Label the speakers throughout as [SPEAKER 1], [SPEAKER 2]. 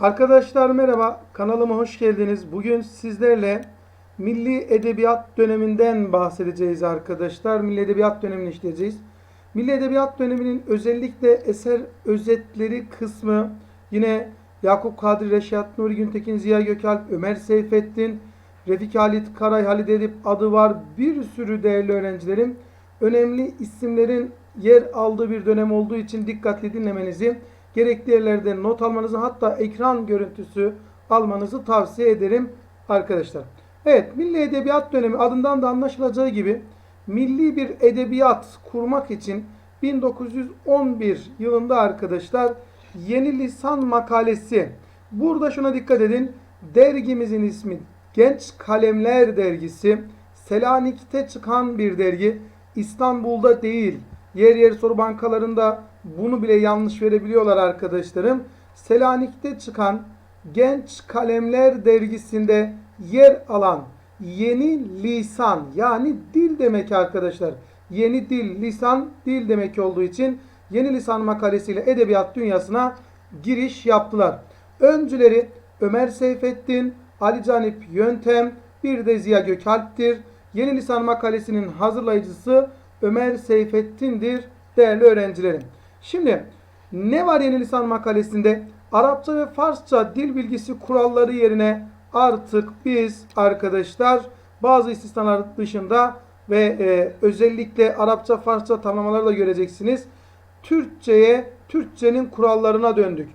[SPEAKER 1] Arkadaşlar merhaba, kanalıma hoş geldiniz. Bugün sizlerle Milli Edebiyat döneminden bahsedeceğiz arkadaşlar. Milli Edebiyat dönemini işleyeceğiz. Milli Edebiyat döneminin özellikle eser özetleri kısmı yine Yakup Kadri, Reşat Nuri Güntekin, Ziya Gökalp, Ömer Seyfettin, Refik Halit Karay, Halide Edip adı var. Bir sürü değerli öğrencilerim. Önemli isimlerin yer aldığı bir dönem olduğu için dikkatli dinlemenizi, gerekli yerlerde not almanızı hatta ekran görüntüsü almanızı tavsiye ederim arkadaşlar. Evet, Milli Edebiyat dönemi adından da anlaşılacağı gibi milli bir edebiyat kurmak için 1911 yılında arkadaşlar Yeni Lisan Makalesi. Burada şuna dikkat edin. Dergimizin ismi Genç Kalemler Dergisi. Selanik'te çıkan bir dergi. İstanbul'da değil. Yer yer soru bankalarında bunu bile yanlış verebiliyorlar arkadaşlarım. Selanik'te çıkan Genç Kalemler Dergisi'nde yer alan yeni lisan yani dil demek arkadaşlar. Yeni dil, lisan, dil demek olduğu için yeni lisan makalesiyle edebiyat dünyasına giriş yaptılar. Öncüleri Ömer Seyfettin, Ali Canip Yöntem, bir de Ziya Gökalp'tir. Yeni lisan makalesinin hazırlayıcısı Ömer Seyfettin'dir değerli öğrencilerim. Şimdi ne var yeni lisan makalesinde? Arapça ve Farsça dil bilgisi kuralları yerine artık biz arkadaşlar bazı istisnalar dışında ve e, özellikle Arapça Farsça tamlamaları da göreceksiniz. Türkçe'ye, Türkçenin kurallarına döndük.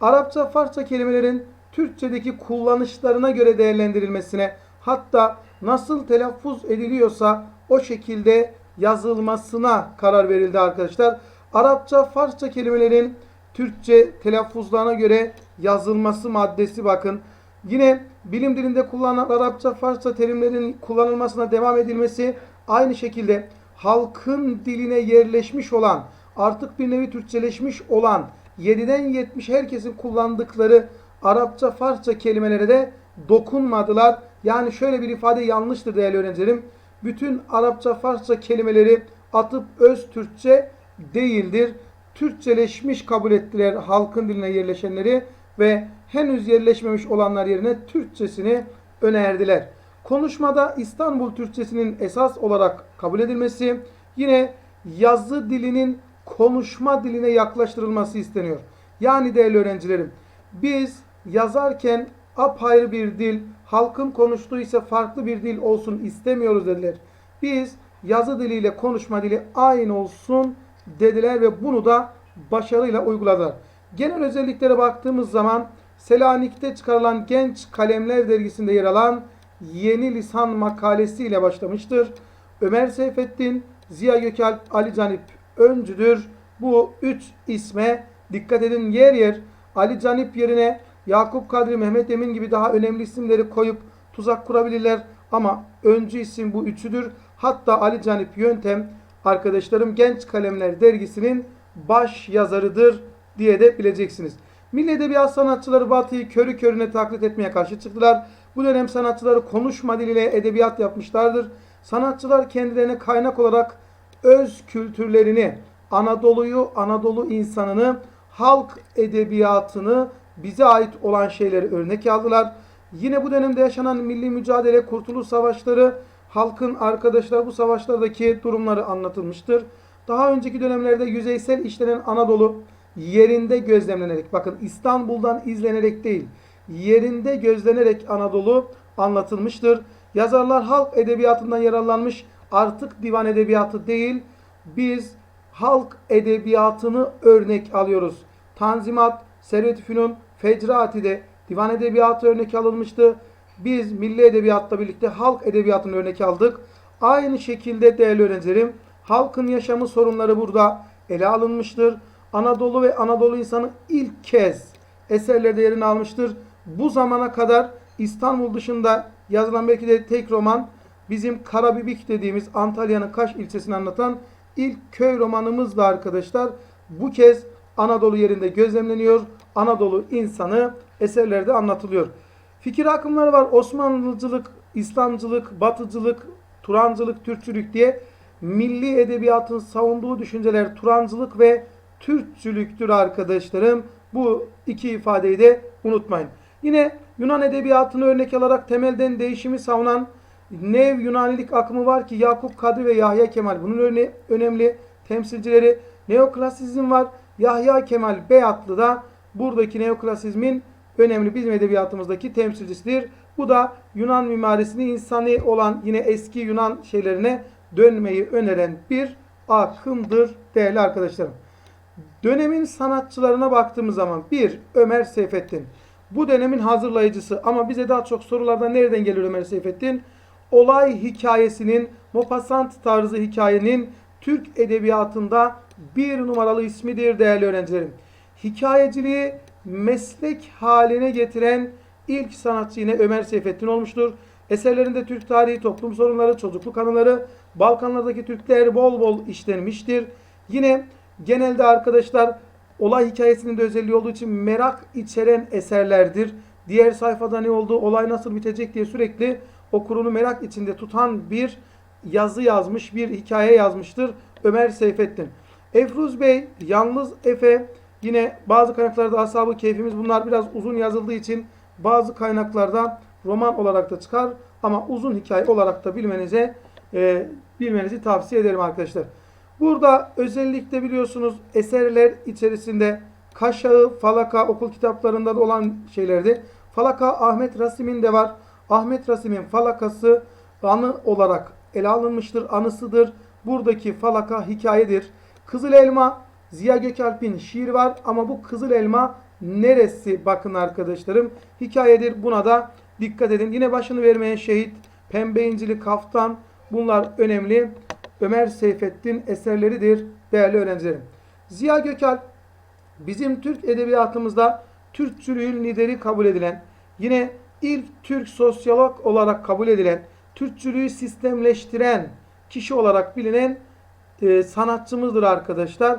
[SPEAKER 1] Arapça Farsça kelimelerin Türkçedeki kullanışlarına göre değerlendirilmesine hatta nasıl telaffuz ediliyorsa o şekilde yazılmasına karar verildi arkadaşlar. Arapça Farsça kelimelerin Türkçe telaffuzlarına göre yazılması maddesi bakın. Yine bilim dilinde kullanılan Arapça Farsça terimlerin kullanılmasına devam edilmesi aynı şekilde halkın diline yerleşmiş olan artık bir nevi Türkçeleşmiş olan 7'den 70 herkesin kullandıkları Arapça Farsça kelimelere de dokunmadılar. Yani şöyle bir ifade yanlıştır değerli öğrencilerim. Bütün Arapça Farsça kelimeleri atıp öz Türkçe değildir. Türkçeleşmiş kabul ettiler halkın diline yerleşenleri ve henüz yerleşmemiş olanlar yerine Türkçesini önerdiler. Konuşmada İstanbul Türkçesinin esas olarak kabul edilmesi, yine yazı dilinin konuşma diline yaklaştırılması isteniyor. Yani değerli öğrencilerim, biz yazarken apayrı bir dil, halkın konuştuğu ise farklı bir dil olsun istemiyoruz dediler. Biz yazı diliyle konuşma dili aynı olsun dediler ve bunu da başarıyla uyguladılar. Genel özelliklere baktığımız zaman Selanik'te çıkarılan Genç Kalemler dergisinde yer alan Yeni Lisan makalesi ile başlamıştır. Ömer Seyfettin, Ziya Gökalp, Ali Canip öncüdür. Bu üç isme dikkat edin yer yer Ali Canip yerine Yakup Kadri, Mehmet Emin gibi daha önemli isimleri koyup tuzak kurabilirler. Ama öncü isim bu üçüdür. Hatta Ali Canip Yöntem arkadaşlarım Genç Kalemler dergisinin baş yazarıdır diye de bileceksiniz. Milli Edebiyat sanatçıları Batı'yı körü körüne taklit etmeye karşı çıktılar. Bu dönem sanatçıları konuşma diliyle edebiyat yapmışlardır. Sanatçılar kendilerine kaynak olarak öz kültürlerini, Anadolu'yu, Anadolu insanını, halk edebiyatını, bize ait olan şeyleri örnek aldılar. Yine bu dönemde yaşanan milli mücadele, kurtuluş savaşları, halkın arkadaşlar bu savaşlardaki durumları anlatılmıştır. Daha önceki dönemlerde yüzeysel işlenen Anadolu yerinde gözlemlenerek, bakın İstanbul'dan izlenerek değil, yerinde gözlenerek Anadolu anlatılmıştır. Yazarlar halk edebiyatından yararlanmış, artık divan edebiyatı değil, biz halk edebiyatını örnek alıyoruz. Tanzimat, Servet-i Fünun, Fecrati'de divan edebiyatı örnek alınmıştı. Biz milli edebiyatla birlikte halk edebiyatını örnek aldık. Aynı şekilde değerli öğrencilerim, halkın yaşamı sorunları burada ele alınmıştır. Anadolu ve Anadolu insanı ilk kez eserlerde yerini almıştır. Bu zamana kadar İstanbul dışında yazılan belki de tek roman bizim Karabibik dediğimiz Antalya'nın Kaş ilçesini anlatan ilk köy romanımızla arkadaşlar. Bu kez Anadolu yerinde gözlemleniyor. Anadolu insanı eserlerde anlatılıyor. Fikir akımları var. Osmanlıcılık, İslamcılık, Batıcılık, Turancılık, Türkçülük diye milli edebiyatın savunduğu düşünceler Turancılık ve Türkçülüktür arkadaşlarım. Bu iki ifadeyi de unutmayın. Yine Yunan edebiyatını örnek alarak temelden değişimi savunan Nev Yunanilik akımı var ki Yakup Kadri ve Yahya Kemal bunun örne önemli temsilcileri. Neoklasizm var. Yahya Kemal Beyatlı da buradaki neoklasizmin önemli bizim edebiyatımızdaki temsilcisidir. Bu da Yunan mimarisini insani olan yine eski Yunan şeylerine dönmeyi öneren bir akımdır değerli arkadaşlarım. Dönemin sanatçılarına baktığımız zaman bir Ömer Seyfettin. Bu dönemin hazırlayıcısı ama bize daha çok sorularda nereden geliyor Ömer Seyfettin? Olay hikayesinin, Maupassant tarzı hikayenin Türk edebiyatında bir numaralı ismidir değerli öğrencilerim. Hikayeciliği meslek haline getiren ilk sanatçı yine Ömer Seyfettin olmuştur. Eserlerinde Türk tarihi, toplum sorunları, çocukluk anıları, Balkanlardaki Türkler bol bol işlenmiştir. Yine genelde arkadaşlar olay hikayesinin de özelliği olduğu için merak içeren eserlerdir. Diğer sayfada ne oldu, olay nasıl bitecek diye sürekli okurunu merak içinde tutan bir yazı yazmış, bir hikaye yazmıştır Ömer Seyfettin. Efruz Bey, Yalnız Efe, yine bazı kaynaklarda Ashab-ı Keyfimiz bunlar biraz uzun yazıldığı için bazı kaynaklarda roman olarak da çıkar ama uzun hikaye olarak da bilmenize e, bilmenizi tavsiye ederim arkadaşlar. Burada özellikle biliyorsunuz eserler içerisinde Kaşağı, Falaka okul kitaplarında da olan şeylerdi. Falaka Ahmet Rasim'in de var. Ahmet Rasim'in falakası anı olarak ele alınmıştır, anısıdır. Buradaki falaka hikayedir. Kızıl Elma, Ziya Gökalp'in şiir var ama bu Kızıl Elma neresi bakın arkadaşlarım hikayedir. Buna da dikkat edin. Yine başını vermeyen şehit, Pembe İncili Kaftan bunlar önemli. Ömer Seyfettin eserleridir değerli öğrencilerim. Ziya Gökalp bizim Türk edebiyatımızda Türkçülüğün lideri kabul edilen, yine ilk Türk sosyolog olarak kabul edilen, Türkçülüğü sistemleştiren kişi olarak bilinen e, sanatçımızdır arkadaşlar.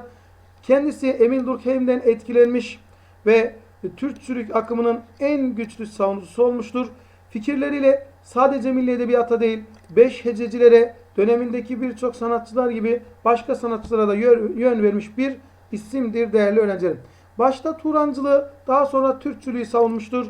[SPEAKER 1] Kendisi Emil Durkheim'den etkilenmiş ve Türkçülük akımının en güçlü savunucusu olmuştur. Fikirleriyle sadece milli edebiyata değil, beş hececilere, dönemindeki birçok sanatçılar gibi başka sanatçılara da yön vermiş bir isimdir değerli öğrencilerim. Başta Turancılığı, daha sonra Türkçülüğü savunmuştur.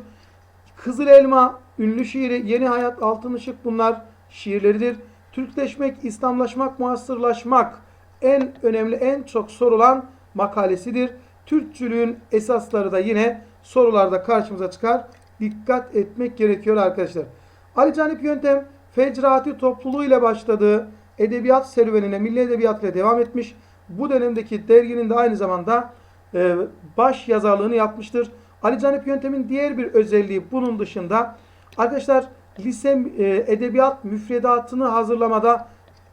[SPEAKER 1] Kızıl Elma, ünlü şiiri, Yeni Hayat, Altın Işık bunlar şiirleridir. Türkleşmek, İslamlaşmak, muasırlaşmak en önemli, en çok sorulan makalesidir. Türkçülüğün esasları da yine sorularda karşımıza çıkar. Dikkat etmek gerekiyor arkadaşlar. Ali Canip Yöntem Fecrati topluluğu ile başladığı edebiyat serüvenine milli edebiyat ile devam etmiş. Bu dönemdeki derginin de aynı zamanda e, baş yazarlığını yapmıştır. Ali Canip Yöntem'in diğer bir özelliği bunun dışında arkadaşlar lise e, edebiyat müfredatını hazırlamada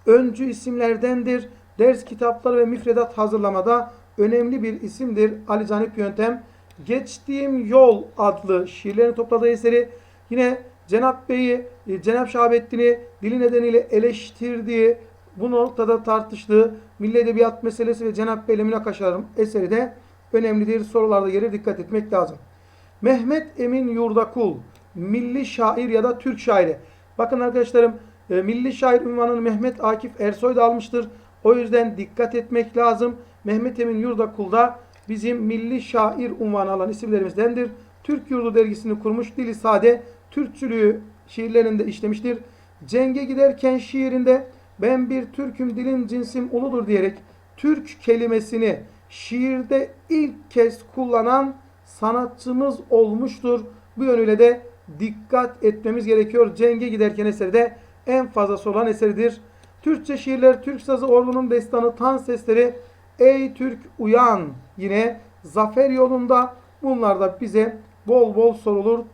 [SPEAKER 1] öncü isimlerdendir. Ders kitapları ve müfredat hazırlamada önemli bir isimdir Ali Canip Yöntem. Geçtiğim Yol adlı şiirlerini topladığı eseri yine Cenap Bey'i, e, Cenap Şahabettin'i dili nedeniyle eleştirdiği, bu noktada tartıştığı Milli Edebiyat meselesi ve Cenap Bey ile münakaşalarım eseri de önemlidir. Sorularda gelir dikkat etmek lazım. Mehmet Emin Yurdakul, milli şair ya da Türk şairi. Bakın arkadaşlarım, e, milli şair ünvanını Mehmet Akif Ersoy da almıştır. O yüzden dikkat etmek lazım. Mehmet Emin Yurdakul da bizim milli şair unvanı alan isimlerimizdendir. Türk Yurdu dergisini kurmuş. Dili sade, Türkçülüğü şiirlerinde işlemiştir. Cenge giderken şiirinde ben bir Türk'üm dilim cinsim uludur diyerek Türk kelimesini şiirde ilk kez kullanan sanatçımız olmuştur. Bu yönüyle de dikkat etmemiz gerekiyor. Cenge giderken eseri de en fazla sorulan eseridir. Türkçe şiirler, Türk sazı, Orlu'nun destanı, tan sesleri, Ey Türk uyan yine zafer yolunda bunlar da bize bol bol sorulur.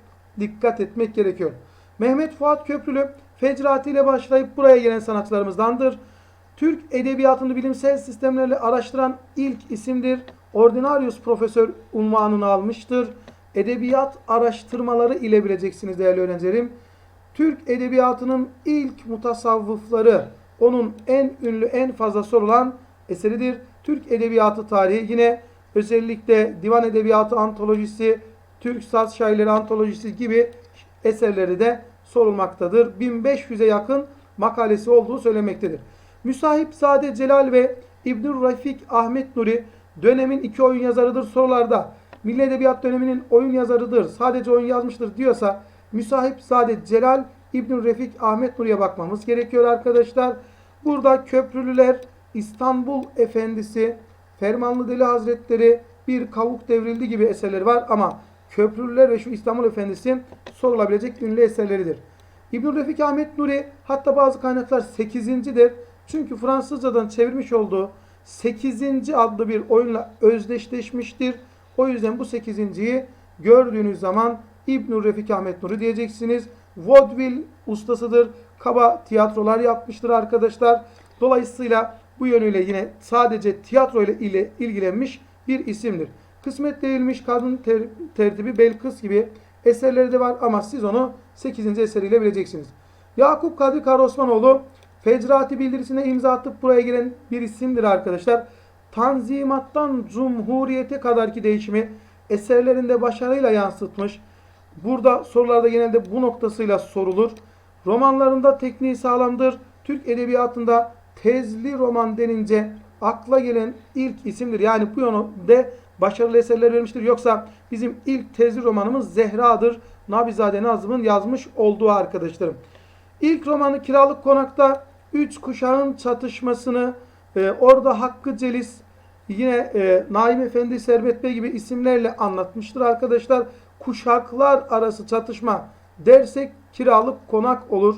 [SPEAKER 1] Dikkat etmek gerekiyor. Mehmet Fuat Köprülü Fecrati ile başlayıp buraya gelen sanatçılarımızdandır. Türk edebiyatını bilimsel sistemlerle araştıran ilk isimdir. Ordinarius profesör unvanını almıştır. Edebiyat araştırmaları ile bileceksiniz değerli öğrencilerim. Türk edebiyatının ilk mutasavvıfları, onun en ünlü, en fazla sorulan eseridir. Türk edebiyatı tarihi yine özellikle divan edebiyatı antolojisi, Türk saz şairleri antolojisi gibi eserleri de sorulmaktadır. 1500'e yakın makalesi olduğu söylemektedir. Müsahipzade Celal ve İbnül Refik Ahmet Nuri dönemin iki oyun yazarıdır sorularda. Milli Edebiyat döneminin oyun yazarıdır, sadece oyun yazmıştır diyorsa Müsahip Saadet Celal İbn Refik Ahmet Nuri'ye bakmamız gerekiyor arkadaşlar. Burada Köprülüler, İstanbul Efendisi, Fermanlı Deli Hazretleri, Bir Kavuk Devrildi gibi eserleri var ama Köprülüler ve şu İstanbul Efendisi sorulabilecek ünlü eserleridir. İbn Refik Ahmet Nuri hatta bazı kaynaklar 8.dir. Çünkü Fransızcadan çevirmiş olduğu 8. adlı bir oyunla özdeşleşmiştir. O yüzden bu 8.yi gördüğünüz zaman İbn Refik Ahmet Nuri diyeceksiniz. Vaudeville ustasıdır. Kaba tiyatrolar yapmıştır arkadaşlar. Dolayısıyla bu yönüyle yine sadece tiyatro ile ile ilgilenmiş bir isimdir. Kısmet değilmiş kadın ter, tertibi Belkıs gibi eserleri de var ama siz onu 8. eseriyle bileceksiniz. Yakup Kadri Karaosmanoğlu Fecrati bildirisine imza atıp buraya giren bir isimdir arkadaşlar. Tanzimattan Cumhuriyete kadarki değişimi eserlerinde başarıyla yansıtmış. Burada sorularda genelde bu noktasıyla sorulur. Romanlarında tekniği sağlamdır. Türk edebiyatında tezli roman denince akla gelen ilk isimdir. Yani bu yönde başarılı eserler vermiştir. Yoksa bizim ilk tezli romanımız Zehra'dır. Nabizade Nazım'ın yazmış olduğu arkadaşlarım. İlk romanı Kiralık Konak'ta üç kuşağın çatışmasını e, orada Hakkı Celis yine e, Naim Efendi Servet Bey gibi isimlerle anlatmıştır arkadaşlar. Kuşaklar arası çatışma dersek kiralık konak olur.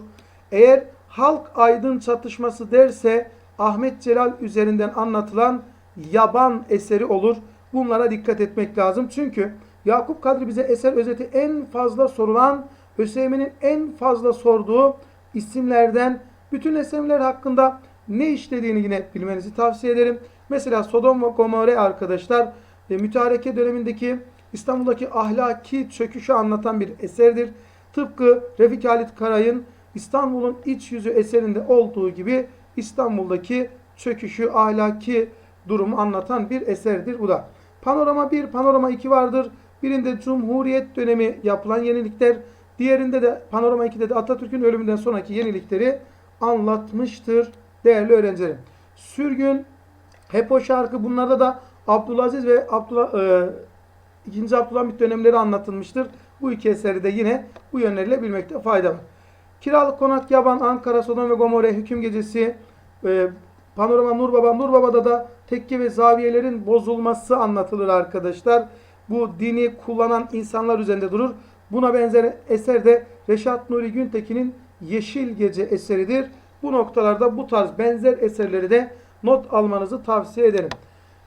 [SPEAKER 1] Eğer halk aydın çatışması derse Ahmet Celal üzerinden anlatılan yaban eseri olur. Bunlara dikkat etmek lazım. Çünkü Yakup Kadri bize eser özeti en fazla sorulan, Hüseyin'in en fazla sorduğu isimlerden bütün eserler hakkında ne işlediğini yine bilmenizi tavsiye ederim. Mesela Sodom ve Gomorre arkadaşlar e, mütareke dönemindeki İstanbul'daki ahlaki çöküşü anlatan bir eserdir. Tıpkı Refik Halit Karay'ın İstanbul'un iç yüzü eserinde olduğu gibi İstanbul'daki çöküşü, ahlaki durumu anlatan bir eserdir bu da. Panorama 1, Panorama 2 vardır. Birinde Cumhuriyet dönemi yapılan yenilikler, diğerinde de Panorama 2'de de Atatürk'ün ölümünden sonraki yenilikleri anlatmıştır değerli öğrencilerim. Sürgün, hep o şarkı bunlarda da Abdülaziz ve Abdullah, e, 2. Abdülhamit dönemleri anlatılmıştır. Bu iki eseri de yine bu yönleriyle bilmekte fayda var. Kiralık Konak Yaban, Ankara, Sodom ve Gomorre, Hüküm Gecesi, e, Panorama Nur Baba, Nur Baba'da da tekke ve zaviyelerin bozulması anlatılır arkadaşlar. Bu dini kullanan insanlar üzerinde durur. Buna benzer eser de Reşat Nuri Güntekin'in Yeşil Gece eseridir. Bu noktalarda bu tarz benzer eserleri de not almanızı tavsiye ederim.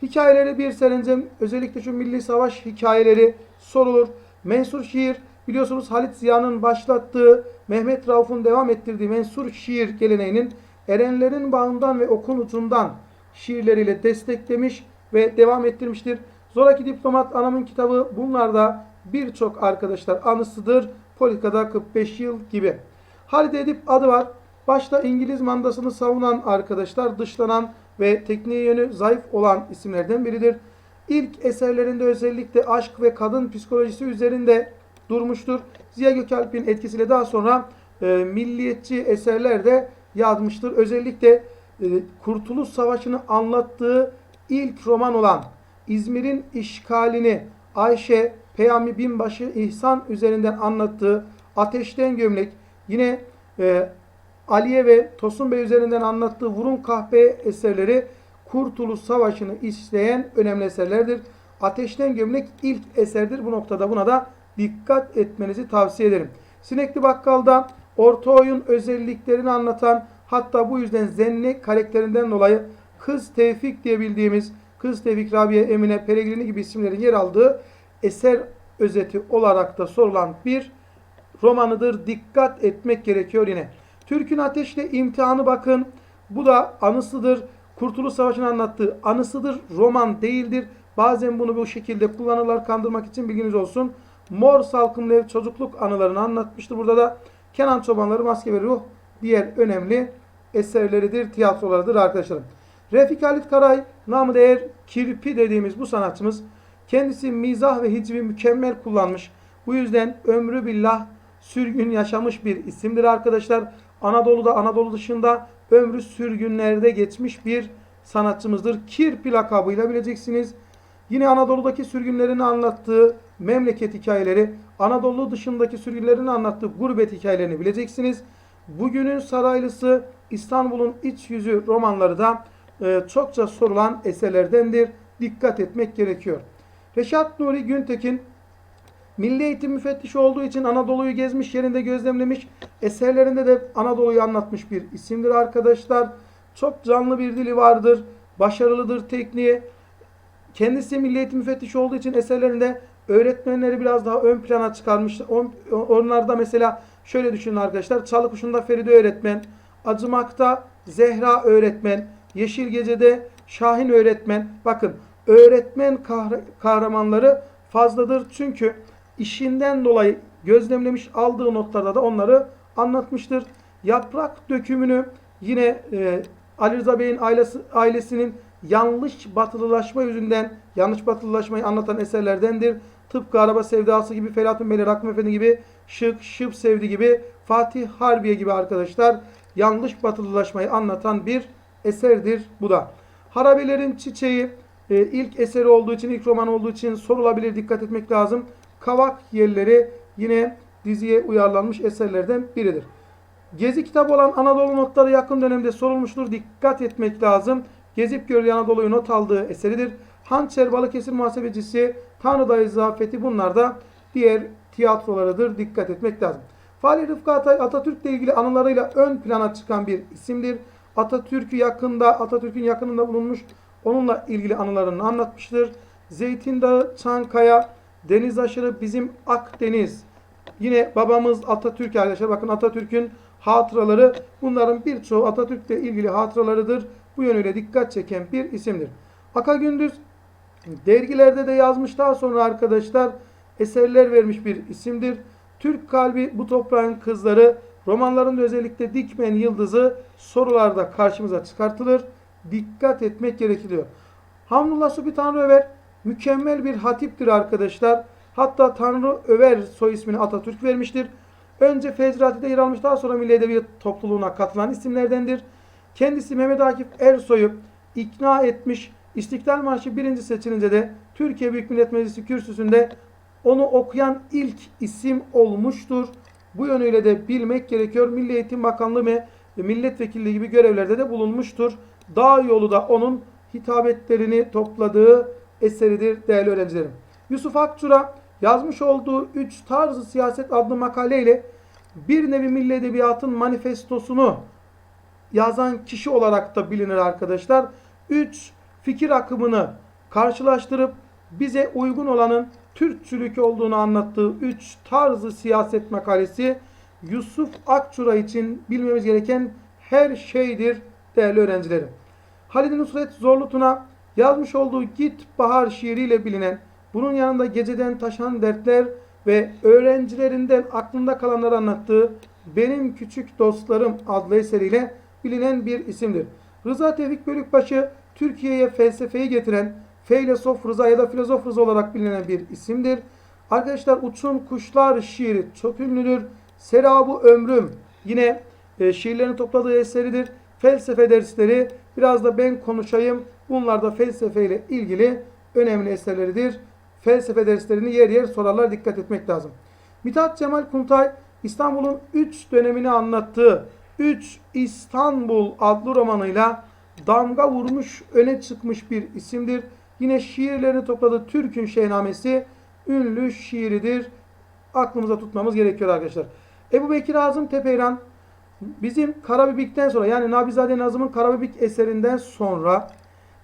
[SPEAKER 1] Hikayeleri bir serencem özellikle şu milli savaş hikayeleri sorulur. Mensur şiir biliyorsunuz Halit Ziya'nın başlattığı Mehmet Rauf'un devam ettirdiği mensur şiir geleneğinin erenlerin bağından ve okun ucundan şiirleriyle desteklemiş ve devam ettirmiştir. Zoraki Diplomat Anamın kitabı bunlarda birçok arkadaşlar anısıdır. Politikada 45 yıl gibi. Halide Edip adı var. Başta İngiliz mandasını savunan arkadaşlar dışlanan ve tekniği yönü zayıf olan isimlerden biridir. İlk eserlerinde özellikle aşk ve kadın psikolojisi üzerinde durmuştur. Ziya Gökalp'in etkisiyle daha sonra e, milliyetçi eserler de yazmıştır. Özellikle e, Kurtuluş Savaşı'nı anlattığı ilk roman olan İzmir'in işgalini Ayşe Peyami Binbaşı İhsan üzerinden anlattığı Ateşten Gömlek yine e, Aliye ve Tosun Bey üzerinden anlattığı Vurun Kahpe eserleri Kurtuluş Savaşı'nı işleyen önemli eserlerdir. Ateşten Gömlek ilk eserdir. Bu noktada buna da dikkat etmenizi tavsiye ederim. Sinekli Bakkal'da orta oyun özelliklerini anlatan hatta bu yüzden Zenni karakterinden dolayı Kız Tevfik diye bildiğimiz Kız Tevfik, Rabia, Emine, Peregrini gibi isimlerin yer aldığı eser özeti olarak da sorulan bir romanıdır. Dikkat etmek gerekiyor yine. Türk'ün Ateşle imtihanı bakın. Bu da anısıdır. Kurtuluş Savaşı'nı anlattığı anısıdır. Roman değildir. Bazen bunu bu şekilde kullanırlar kandırmak için bilginiz olsun. Mor Salkımlı Ev çocukluk anılarını anlatmıştır. Burada da Kenan Çobanları, Maske ve Ruh diğer önemli eserleridir, tiyatrolarıdır arkadaşlarım. Refik Halit Karay, namı değer Kirpi dediğimiz bu sanatçımız kendisi mizah ve hicvi mükemmel kullanmış. Bu yüzden ömrü billah sürgün yaşamış bir isimdir arkadaşlar. Anadolu'da, Anadolu dışında ömrü sürgünlerde geçmiş bir sanatçımızdır. Kirpi lakabıyla bileceksiniz. Yine Anadolu'daki sürgünlerini anlattığı memleket hikayeleri, Anadolu dışındaki sürgünlerini anlattığı gurbet hikayelerini bileceksiniz. Bugünün Saraylısı, İstanbul'un iç yüzü romanları da e, çokça sorulan eserlerdendir. Dikkat etmek gerekiyor. Reşat Nuri Güntekin Milli Eğitim Müfettişi olduğu için Anadolu'yu gezmiş, yerinde gözlemlemiş, eserlerinde de Anadolu'yu anlatmış bir isimdir arkadaşlar. Çok canlı bir dili vardır, başarılıdır tekniği. Kendisi Milli Eğitim Müfettişi olduğu için eserlerinde öğretmenleri biraz daha ön plana çıkarmış. On- Onlarda mesela şöyle düşünün arkadaşlar. Çalıkuşu'nda Feride öğretmen, Acımak'ta Zehra öğretmen, Yeşil Gece'de Şahin öğretmen. Bakın öğretmen kahra- kahramanları fazladır. Çünkü işinden dolayı gözlemlemiş aldığı notlarda da onları anlatmıştır. Yaprak dökümünü yine e, Ali Rıza Bey'in ailesi, ailesinin yanlış batılılaşma yüzünden yanlış batılılaşmayı anlatan eserlerdendir. Tıpkı Araba Sevdası gibi, Felatun Beyli, Rakım Efendi gibi, Şık, Şıp Sevdi gibi, Fatih Harbiye gibi arkadaşlar yanlış batılılaşmayı anlatan bir eserdir bu da. Harabelerin Çiçeği e, ilk eseri olduğu için, ilk roman olduğu için sorulabilir, dikkat etmek lazım. Kavak Yerleri yine diziye uyarlanmış eserlerden biridir. Gezi kitabı olan Anadolu notları yakın dönemde sorulmuştur. Dikkat etmek lazım. Gezip gördüğü Anadolu'yu not aldığı eseridir. Hançer Balıkesir Muhasebecisi, Tanrı Dayı Zafeti bunlar da diğer tiyatrolarıdır. Dikkat etmek lazım. Fahri Rıfkı Atay Atatürk'le ilgili anılarıyla ön plana çıkan bir isimdir. Atatürk'ü yakında, Atatürk'ün yakınında bulunmuş, onunla ilgili anılarını anlatmıştır. Zeytin Dağı, Çankaya, Deniz aşırı bizim Akdeniz. Yine babamız Atatürk arkadaşlar. Bakın Atatürk'ün hatıraları bunların birçoğu Atatürk'le ilgili hatıralarıdır. Bu yönüyle dikkat çeken bir isimdir. Aka Gündüz dergilerde de yazmış daha sonra arkadaşlar eserler vermiş bir isimdir. Türk kalbi bu toprağın kızları romanlarında özellikle Dikmen Yıldızı sorularda karşımıza çıkartılır. Dikkat etmek gerekiyor. Hamdullah Supi Tanrı Över mükemmel bir hatiptir arkadaşlar. Hatta Tanrı Över soy ismini Atatürk vermiştir. Önce Fezrati'de yer almış daha sonra Milli Edebiyat topluluğuna katılan isimlerdendir. Kendisi Mehmet Akif Ersoy'u ikna etmiş. İstiklal Marşı birinci seçilince de Türkiye Büyük Millet Meclisi kürsüsünde onu okuyan ilk isim olmuştur. Bu yönüyle de bilmek gerekiyor. Milli Eğitim Bakanlığı ve milletvekilliği gibi görevlerde de bulunmuştur. Dağ yolu da onun hitabetlerini topladığı eseridir değerli öğrencilerim. Yusuf Akçura yazmış olduğu Üç Tarzı Siyaset adlı makaleyle bir nevi milli edebiyatın manifestosunu yazan kişi olarak da bilinir arkadaşlar. Üç fikir akımını karşılaştırıp bize uygun olanın Türkçülük olduğunu anlattığı Üç Tarzı Siyaset makalesi Yusuf Akçura için bilmemiz gereken her şeydir değerli öğrencilerim. Halid Nusret Zorlutun'a yazmış olduğu Git Bahar şiiriyle bilinen, bunun yanında geceden taşan dertler ve öğrencilerinden aklında kalanları anlattığı Benim Küçük Dostlarım adlı eseriyle bilinen bir isimdir. Rıza Tevfik Bölükbaşı Türkiye'ye felsefeyi getiren Feylesof Rıza ya da Filozof Rıza olarak bilinen bir isimdir. Arkadaşlar Uçun Kuşlar şiiri çok ünlüdür. Serabı Ömrüm yine e, şiirlerini topladığı eseridir. Felsefe dersleri biraz da ben konuşayım. Bunlar da felsefe ile ilgili önemli eserleridir. Felsefe derslerini yer yer sorarlar dikkat etmek lazım. Mithat Cemal Kuntay İstanbul'un 3 dönemini anlattığı 3 İstanbul adlı romanıyla damga vurmuş, öne çıkmış bir isimdir. Yine şiirlerini topladığı Türk'ün Şehnamesi ünlü şiiridir. Aklımıza tutmamız gerekiyor arkadaşlar. Ebu Bekir Azım Tepeyran bizim Karabibik'ten sonra yani Nabizade Nazım'ın Karabibik eserinden sonra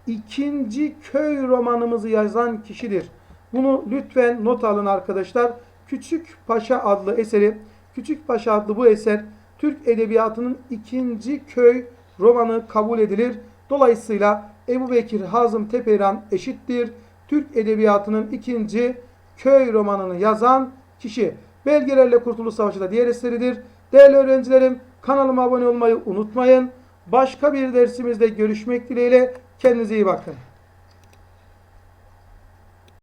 [SPEAKER 1] ikinci köy romanımızı yazan kişidir. Bunu lütfen not alın arkadaşlar. Küçük Paşa adlı eseri, Küçük Paşa adlı bu eser Türk Edebiyatı'nın ikinci köy romanı kabul edilir. Dolayısıyla Ebu Bekir Hazım Tepeyran eşittir. Türk Edebiyatı'nın ikinci köy romanını yazan kişi. Belgelerle Kurtuluş Savaşı da diğer eseridir. Değerli öğrencilerim kanalıma abone olmayı unutmayın. Başka bir dersimizde görüşmek dileğiyle kendinize iyi bakın.